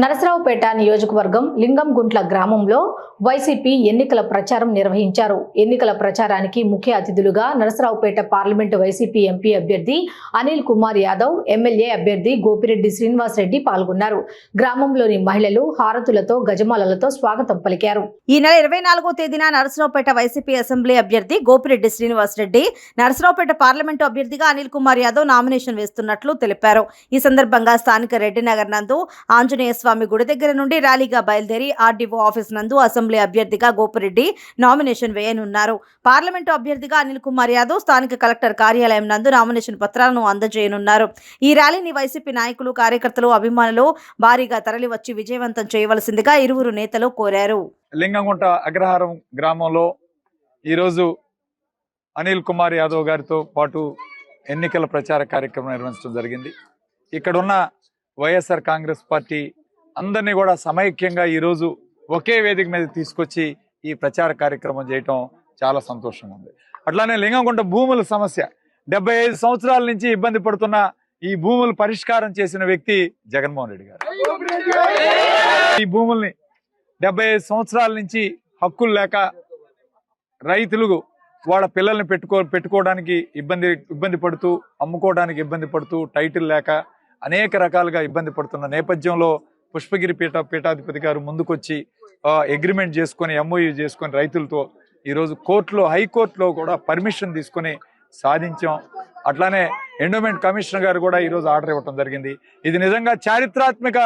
నరసరావుపేట నియోజకవర్గం లింగంగుంట్ల గ్రామంలో వైసీపీ ఎన్నికల ప్రచారం నిర్వహించారు. ఎన్నికల ప్రచారానికి ముఖ్య అతిథులుగా నరసరావుపేట పార్లమెంటు వైసీపీ ఎంపీ అభ్యర్థి అనిల్ కుమార్ యాదవ్ ఎమ్మెల్యే అభ్యర్థి గోపిరెడ్డి శ్రీనివాసరెడ్డి పాల్గొన్నారు. గ్రామంలోని మహిళలు హారతులతో గజమాలలతో స్వాగతం పలికారు. ఈ నెల ఇరవై నాలుగో తేదీన నరసరావుపేట వైసీపీ అసెంబ్లీ అభ్యర్థి గోపిరెడ్డి శ్రీనివాసరెడ్డి నరసరావుపేట పార్లమెంటు అభ్యర్థిగా అనిల్ కుమార్ యాదవ్ నామినేషన్ వేస్తున్నట్లు తెలిపారు. ఈ సందర్భంగా స్థానిక రెడ్డినగర్ నందు ఆంజనేయ స్వామి గుడి దగ్గర నుండి ర్యాలీగా బయలుదేరి ఆర్డీఓ ఆఫీస్ నందు అసెంబ్లీ అభ్యర్థిగా గోపిరెడ్డి నామినేషన్ వేయనున్నారు. పార్లమెంటు అభ్యర్థిగా అనిల్ కుమార్ యాదవ్ స్థానిక కలెక్టర్ కార్యాలయం నందు నామినేషన్ పత్రాలను అందజేయనున్నారు. ఈ ర్యాలీని వైసీపీ నాయకులు కార్యకర్తలు అభిమానులు భారీగా తరలివచ్చి విజయవంతం చేయవలసిందిగా ఇరువురు నేతలు కోరారు. లింగంగుంట అగ్రహారం గ్రామంలో ఈరోజు అనిల్ కుమార్ యాదవ్ గారితో పాటు ఎన్నికల ప్రచార కార్యక్రమం నిర్వహించడం జరిగింది. ఇక్కడున్న వైఎస్ఆర్ కాంగ్రెస్ పార్టీ అందరినీ కూడా సమైక్యంగా ఈరోజు ఒకే వేదిక మీద తీసుకొచ్చి ఈ ప్రచార కార్యక్రమం చేయటం చాలా సంతోషంగా ఉంది. అట్లానే లింగంకుంట భూముల సమస్య. డెబ్బై ఐదు సంవత్సరాల నుంచి ఇబ్బంది పడుతున్న ఈ భూములు పరిష్కారం చేసిన వ్యక్తి జగన్మోహన్ రెడ్డి గారు. ఈ భూముల్ని డెబ్బై ఐదు సంవత్సరాల నుంచి హక్కులు లేక రైతులు వాళ్ళ పిల్లల్ని పెట్టుకో పెట్టుకోవడానికి ఇబ్బంది ఇబ్బంది పడుతూ అమ్ముకోవడానికి ఇబ్బంది పడుతూ టైటిల్ లేక అనేక రకాలుగా ఇబ్బంది పడుతున్న నేపథ్యంలో పుష్పగిరి పీఠ పీఠాధిపతి గారు ముందుకొచ్చి అగ్రిమెంట్ చేసుకొని ఎంఓయూ చేసుకొని రైతులతో ఈరోజు కోర్టులో హైకోర్టులో కూడా పర్మిషన్ తీసుకొని సాధించాం. అట్లానే ఎండోమెంట్ కమిషనర్ గారు కూడా ఈరోజు ఆర్డర్ ఇవ్వడం జరిగింది. ఇది నిజంగా చారిత్రాత్మక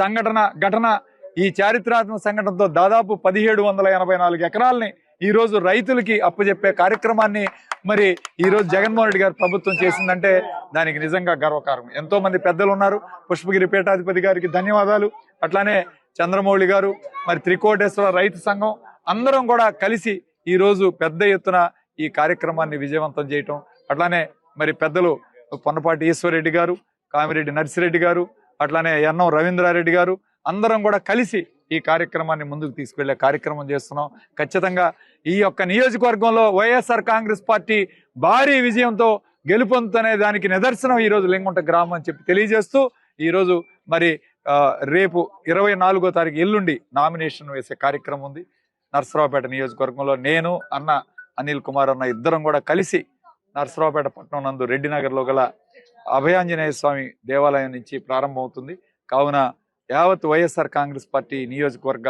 సంఘటన ఘటన. ఈ చారిత్రాత్మక సంఘటనతో దాదాపు పదిహేడు వందల ఎనభై నాలుగు ఎకరాలని ఈ రోజు రైతులకి అప్పచెప్పే కార్యక్రమాన్ని మరి ఈరోజు జగన్మోహన్ రెడ్డి గారు ప్రభుత్వం చేసిందంటే దానికి నిజంగా గర్వకారణం. ఎంతో మంది పెద్దలు ఉన్నారు. పుష్పగిరి పీఠాధిపతి గారికి ధన్యవాదాలు. అట్లానే చంద్రమౌళి గారు మరి త్రికోటేశ్వర రైతు సంఘం అందరం కూడా కలిసి ఈ రోజు పెద్ద ఎత్తున ఈ కార్యక్రమాన్ని విజయవంతం చేయటం. అట్లానే మరి పెద్దలు పొన్నపాటి ఈశ్వరెడ్డి గారు కామిరెడ్డి నర్సిరెడ్డి గారు అట్లానే ఎన్నం రవీంద్రారెడ్డి గారు అందరం కూడా కలిసి ఈ కార్యక్రమాన్ని ముందుకు తీసుకెళ్ళే కార్యక్రమం చేస్తున్నాం. ఖచ్చితంగా ఈ యొక్క నియోజకవర్గంలో వైఎస్ఆర్ కాంగ్రెస్ పార్టీ భారీ విజయంతో గెలుపొందుతనే దానికి నిదర్శనం ఈ రోజు లింగుంట గ్రామం అని చెప్పి తెలియజేస్తూ ఈరోజు మరి రేపు ఇరవై నాలుగో తారీఖు ఎల్లుండి నామినేషన్ వేసే కార్యక్రమం ఉంది. నర్సరావుపేట నియోజకవర్గంలో నేను అన్న అనిల్ కుమార్ అన్న ఇద్దరం కూడా కలిసి నర్సరావుపేట పట్టణం నందు రెడ్డినగర్లో గల అభయాంజనేయ స్వామి దేవాలయం నుంచి ప్రారంభమవుతుంది. కావున యావత్ వైఎస్ఆర్ కాంగ్రెస్ పార్టీ నియోజకవర్గ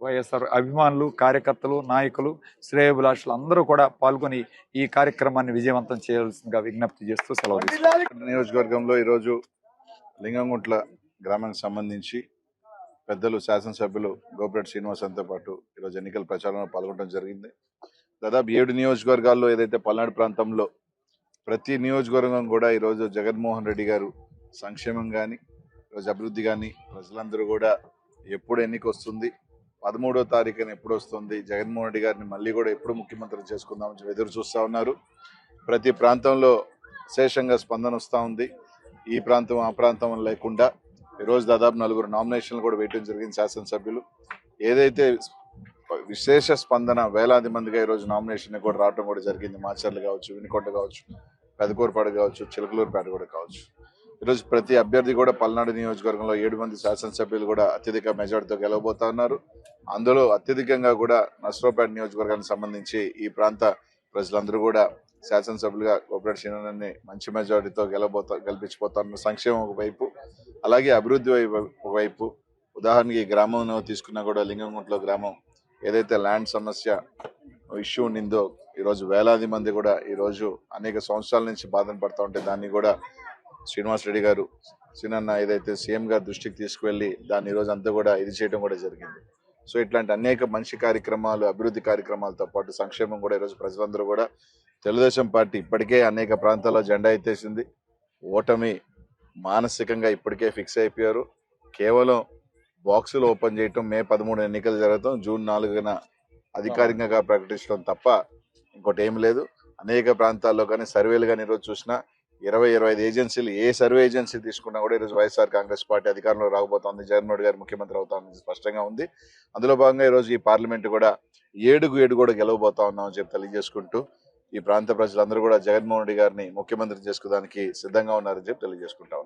వైఎస్ఆర్ అభిమానులు కార్యకర్తలు నాయకులు శ్రేయభిలాషులు అందరూ కూడా పాల్గొని ఈ కార్యక్రమాన్ని విజయవంతం చేయాల్సిందిగా విజ్ఞప్తి చేస్తూ సెలవు నియోజకవర్గంలో ఈరోజు లింగంగుంట్ల గ్రామానికి సంబంధించి పెద్దలు శాసనసభ్యులు గోపిరెడ్డి శ్రీనివాసంతో పాటు ఈరోజు ఎన్నికల ప్రచారంలో పాల్గొనడం జరిగింది. దాదాపు ఏడు నియోజకవర్గాల్లో ఏదైతే పల్నాడు ప్రాంతంలో ప్రతి నియోజకవర్గం కూడా ఈరోజు జగన్మోహన్ రెడ్డి గారు సంక్షేమం కానీ ఈరోజు అభివృద్ధి కానీ ప్రజలందరూ కూడా ఎప్పుడు ఎన్నిక వస్తుంది పదమూడో తారీఖున ఎప్పుడు వస్తుంది జగన్మోహన్ రెడ్డి గారిని మళ్ళీ కూడా ఎప్పుడు ముఖ్యమంత్రి చేసుకుందామని ఎదురు చూస్తూ ఉన్నారు. ప్రతి ప్రాంతంలో విశేషంగా స్పందన వస్తూ ఉంది. ఈ ప్రాంతం ఆ ప్రాంతం లేకుండా ఈరోజు దాదాపు నలుగురు నామినేషన్లు కూడా వేయడం జరిగింది శాసనసభ్యులు. ఏదైతే విశేష స్పందన వేలాది మందిగా ఈరోజు నామినేషన్ కూడా రావడం కూడా జరిగింది. మాచర్లు కావచ్చు వినుకొండ కావచ్చు పెదకూరుపాడు కావచ్చు చిలకలూరుపేట కూడా కావచ్చు. ఈరోజు ప్రతి అభ్యర్థి కూడా పల్నాడు నియోజకవర్గంలో ఏడు మంది శాసనసభ్యులు కూడా అత్యధిక మెజార్టీతో గెలవబోతా ఉన్నారు అందులో అత్యధికంగా కూడా నసరావుపేట నియోజకవర్గానికి సంబంధించి ఈ ప్రాంత ప్రజలందరూ కూడా శాసనసభ్యులుగా కోపరేట్ శ్రీనారాయణని మంచి మెజారిటీతో గెలబోతా గెలిపించిపోతారు సంక్షేమం ఒకవైపు అలాగే అభివృద్ధి వైపు. ఒకవైపు ఉదాహరణకి ఈ గ్రామం తీసుకున్నా కూడా లింగంగుంట్లో గ్రామం. ఏదైతే ల్యాండ్ సమస్య ఇష్యూ ఉండిందో ఈరోజు వేలాది మంది కూడా ఈరోజు అనేక సంవత్సరాల నుంచి బాధను పడుతూ ఉంటే దాన్ని కూడా శ్రీనివాస్ రెడ్డి గారు సీనన్న ఏదైతే సీఎం గారి దృష్టికి తీసుకువెళ్ళి దాన్ని ఈరోజు అంతా కూడా ఇది చేయడం కూడా జరిగింది. సో ఇట్లాంటి అనేక మంచి కార్యక్రమాలు అభివృద్ధి కార్యక్రమాలతో పాటు సంక్షేమం కూడా ఈరోజు ప్రజలందరూ కూడా తెలుగుదేశం పార్టీ ఇప్పటికే అనేక ప్రాంతాల్లో జెండా ఎత్తేసింది. ఓటమి మానసికంగా ఇప్పటికే ఫిక్స్ అయిపోయారు. కేవలం బాక్సులు ఓపెన్ చేయటం మే పదమూడు ఎన్నికలు జరగటం జూన్ నాలుగున అధికారికంగా ప్రకటించడం తప్ప ఇంకోటి ఏం లేదు. అనేక ప్రాంతాల్లో కానీ సర్వేలు కానీ ఈరోజు చూసినా ఇరవై ఇరవై ఐదు ఏజెన్సీలు ఏ సర్వే ఏజెన్సీ తీసుకున్నా కూడా ఈరోజు వైఎస్ఆర్ కాంగ్రెస్ పార్టీ అధికారంలో రాకపోతుంది. జగన్మోహన్ గారు ముఖ్యమంత్రి అవుతామని స్పష్టంగా ఉంది. అందులో భాగంగా ఈరోజు ఈ పార్లమెంట్ కూడా ఏడుగు ఏడు కూడా గెలవబోతా ఉన్నామని చెప్పి తెలియజేసుకుంటూ ఈ ప్రాంత ప్రజలందరూ కూడా జగన్మోహన్ రెడ్డి గారిని ముఖ్యమంత్రి చేసుకోవడానికి సిద్ధంగా ఉన్నారని చెప్పి తెలియజేసుకుంటా